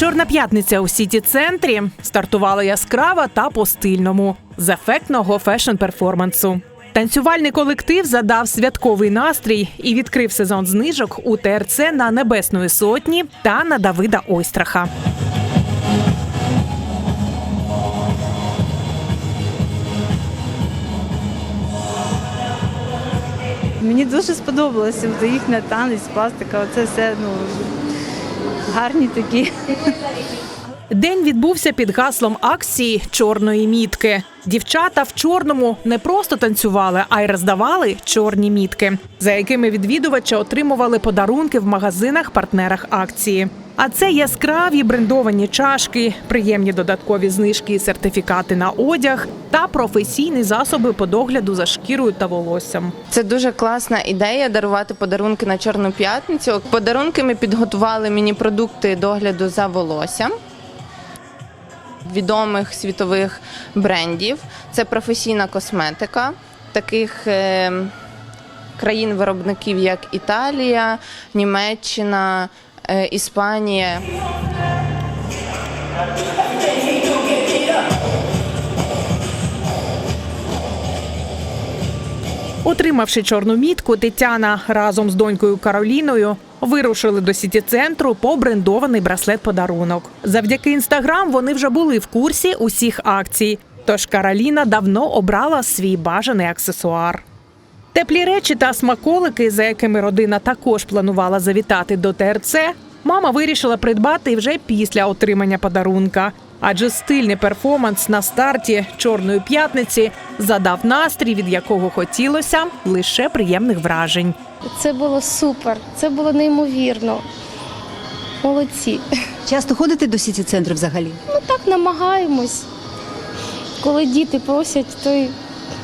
Чорна п'ятниця у сіті центрі стартувала яскрава та по стильному з ефектного фешн-перформансу. Танцювальний колектив задав святковий настрій і відкрив сезон знижок у ТРЦ на Небесної сотні та на Давида Ойстраха. Мені дуже сподобалося їхня танець, пластика, оце все ну, гарні такі. День відбувся під гаслом акції чорної мітки. Дівчата в чорному не просто танцювали, а й роздавали чорні мітки, за якими відвідувачі отримували подарунки в магазинах партнерах акції. А це яскраві брендовані чашки, приємні додаткові знижки і сертифікати на одяг та професійні засоби по догляду за шкірою та волоссям. Це дуже класна ідея дарувати подарунки на Чорну п'ятницю. Подарунки ми підготували міні-продукти догляду за волоссям відомих світових брендів. Це професійна косметика таких е, країн-виробників, як Італія, Німеччина, е, Іспанія. Отримавши чорну мітку, Тетяна разом з донькою Кароліною вирушили до сіті центру по брендований браслет-подарунок. Завдяки інстаграм вони вже були в курсі усіх акцій. Тож Кароліна давно обрала свій бажаний аксесуар. Теплі речі та смаколики, за якими родина також планувала завітати до ТРЦ, мама вирішила придбати вже після отримання подарунка. Адже стильний перформанс на старті чорної п'ятниці задав настрій, від якого хотілося лише приємних вражень. Це було супер, це було неймовірно. Молодці. Часто ходите до сіті центру взагалі? Ну так намагаємось. Коли діти просять, то й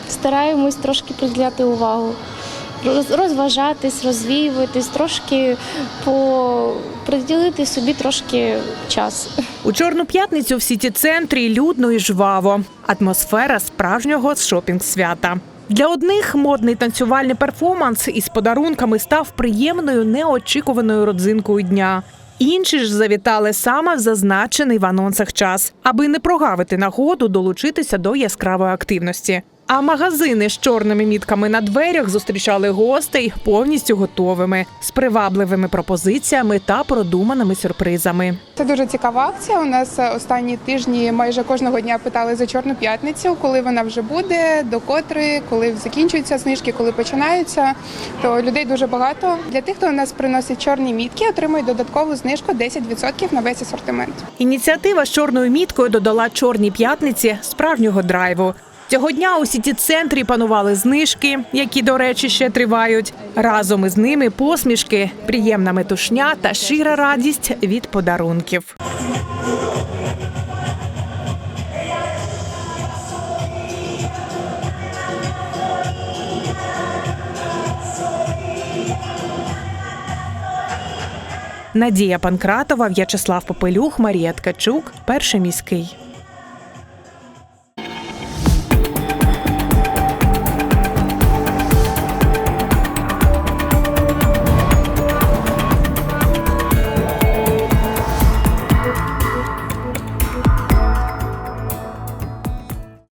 стараємось трошки приділяти увагу. Розважатись, розвіюватись, трошки по... приділити собі трошки час. У чорну п'ятницю в сіті центрі людно і жваво. Атмосфера справжнього шопінг свята. Для одних модний танцювальний перформанс із подарунками став приємною неочікуваною родзинкою дня. Інші ж завітали саме в зазначений в анонсах час, аби не прогавити нагоду долучитися до яскравої активності. А магазини з чорними мітками на дверях зустрічали гостей повністю готовими, з привабливими пропозиціями та продуманими сюрпризами. Це дуже цікава акція. У нас е, останні тижні майже кожного дня питали за чорну п'ятницю, коли вона вже буде, до котрої, коли закінчуються знижки, коли починаються. То людей дуже багато. Для тих, хто у нас приносить чорні мітки, отримують додаткову знижку 10% на весь асортимент. Ініціатива з чорною міткою додала чорній п'ятниці справжнього драйву. Цього дня у сіті центрі панували знижки, які, до речі, ще тривають. Разом із ними посмішки, приємна метушня та щира радість від подарунків. Надія Панкратова, В'ячеслав Попелюх, Марія Ткачук, перший міський.